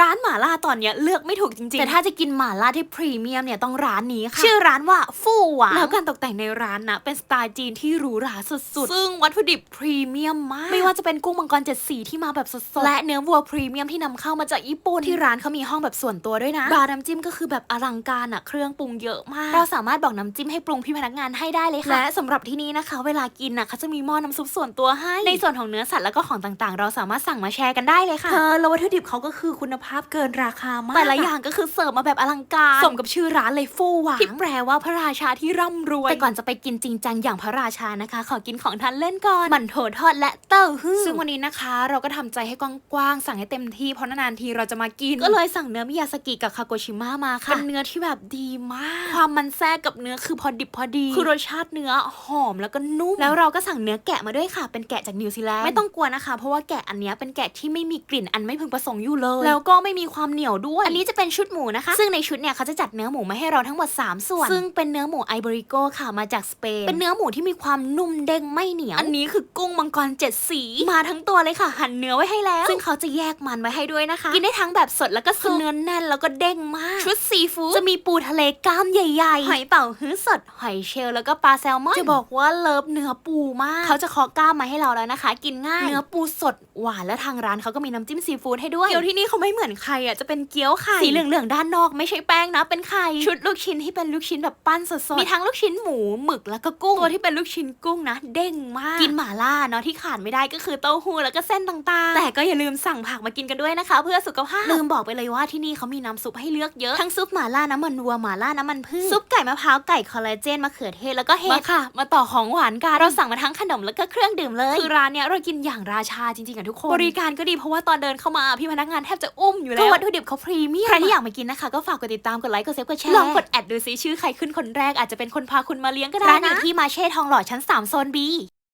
ร้านหม่าล่าตอนเนี้ยเลือกไม่ถูกจริงๆ แต่ถ้าจะกินหม่าล่าที่พรีเมียมเนี่ยต้องร้านนี้ค่ะ ชื่อร้านว่าฟู่หวางแล้วการตกแต่งในร้านนะเป็นสไตล์จีนที่หรูหราสุดๆ ซึ่งวัตถุดิบพรีเมียมมาก ไม่ว่าจะเป็นกุ้งมังกรเจ็ดสีที่มาแบบสดๆ และเนื้อวัวพรีเมียมที่นำเข้ามาจากญี่ปุ่น ที่ร้านเขามีห้องแบบส่วนตัวด้วยนะ บาร์น้ำจิ้มก็คือแบบอลังการอะเครื่องปรุงเยอะมาก เราสามารถบอกน้ำจิ้มให้ปรุงพี่พนักงานให้ได้เลยค่ะ และสำหรับที่นี่นะคะ เวลากินน่ะเขาจะมีหม้อน้ำซุปส่วนตัวให้ ในส่วนของเนื้อสัตว์แล้วก็ของต่างๆ เราสามารถสั่งมาแชร์กันได้เลยค่ะเธอแล้ววัตถุดิบเขาก็คือคุณภาพเกินราคามากแต่ละอย่างก็คือเสิร์ฟมาแบบอลังการสมกับชื่อร้านเลยฟู่หวางที่แปลว่าพระราชาที่ร่ำรวยแต่ก่อนจะไปกินจริงจังอย่างพระราชานะคะ ขอกินของทานเล่นก่อนหมั่นโถทอดและเต้าหู้ซึ่งวันนี้นะคะ เราก็ทำใจให้กว้างๆสั่งให้เต็มที่เพราะนานๆทีเราจะมากิน ก็เลยสั่งเนื้อมิยาสกิกับคาโกชิมะมาค่ะเป็นเนื้อที่แบบดีมาก ความมันแทรกกับเนื้อคือพอดิบพอดีคือรสชาติเนื้อหอมแล้วก็นุ่มแล้วเราก็สั่งเนื้อแกะมาด้วยค่ะ เป็นแกะจากนิวซีแลนด์ไม่ต้องกลัวนะคะ เพราะว่าแกะอันเนี้ยเป็นแกะที่ไม่มีกลิ่นอันไม่พึงประสงค์อยู่เลย แล้วก็ไม่มีความเหนียวด้วย อันนี้จะเป็นชุดหมูนะคะ ซึ่งในชุดเนี่ยเขาจะจัดเนื้อหมูมาให้เราทั้งหมด 3 ส่วน ซึ่งเป็นเนื้อหมูไอบริโกค่ะมาจากสเปน เป็นเนื้อหมูที่มีความนุ่มเด้งไม่เหนียว อันนี้คือกุ้งมังกรเจ็ดสี มาทั้งตัวเลยค่ะ หั่นเนื้อไว้ให้แล้ว ซึ่งเขาจะแยกมันไว้ให้ด้วยนะคะ กินได้ทั้งแบบสดแล้วก็ซุปเนื้อแน่นแล้วก็เด้งมาก ชุดซีฟู้ดจะมีปูทะเลกล้ามใหญ่ๆหอยเป๋าฮื้อสดหอยเชลล์แล้วก็ปลาแซลมอนจะบอกว่าเลิฟเนื้อปูมาก เขาจะเคาะกล้ามมาให้เราแล้วนะคะ กินง่าย เนื้อปูสดหวานและทางร้านเขาก็มีน้ำจิ้มซีฟู้ดให้ด้วยเกี๊ยวที่นี่เขาไม่เหมือนใครอะจะเป็นเกี๊ยวไข่สีเหลืองๆด้านนอกไม่ใช่แป้งนะ เป็นไข่ชุดลูกชิ้นที่เป็นลูกชิ้นแบบปั้นสดๆมีทั้งลูกชิ้นหมูหมึกแล้วก็กุ้งตัวที่เป็นลูกชิ้นกุ้งนะ เด้งมากกินหม่าล่าเนาะที่ขาดไม่ได้ก็คือเต้าหู้แล้วก็เส้นต่างๆ แต่ก็อย่าลืมสั่งผักมากินกันด้วยนะคะ เพื่อสุขภาพลืมบอกไปเลยว่าที่นี่เขามีน้ำซุปให้เลือกเยอะทั้งซุปหม่าล่าน้ำมันวัวหม่าล่าน้ำมันพืชซุปไก่มะพร้าวไก่คอลลาเจนมะเขือเทศแล้วก็เห็ดมาค่ะ มาต่อของหวานกันเราสั่งมาทั้งขนมแล้วก็เครื่องดื่มเลยคือร้านเนี้ยเรากินอย่างราชาจริงๆอะทุกคนบริการก็ดีเพราะว่าตอนเดินเข้ามาพี่พนักงานแทบจะอุ้มอยู่แล้วก็วัตถุดิบเขาพรีเมียมใครที่อยากมากินนะคะ ก็ฝากกดติดตามกดไลค์กดเซฟกดแชร์ลองกดแอดดูซิชื่อใครขึ้นคนแรกอาจจะเป็นคนพาคุณมาเลี้ยงก็ได้นะร้านอยู่ที่มาเช่ทองหล่อชั้น3โซน B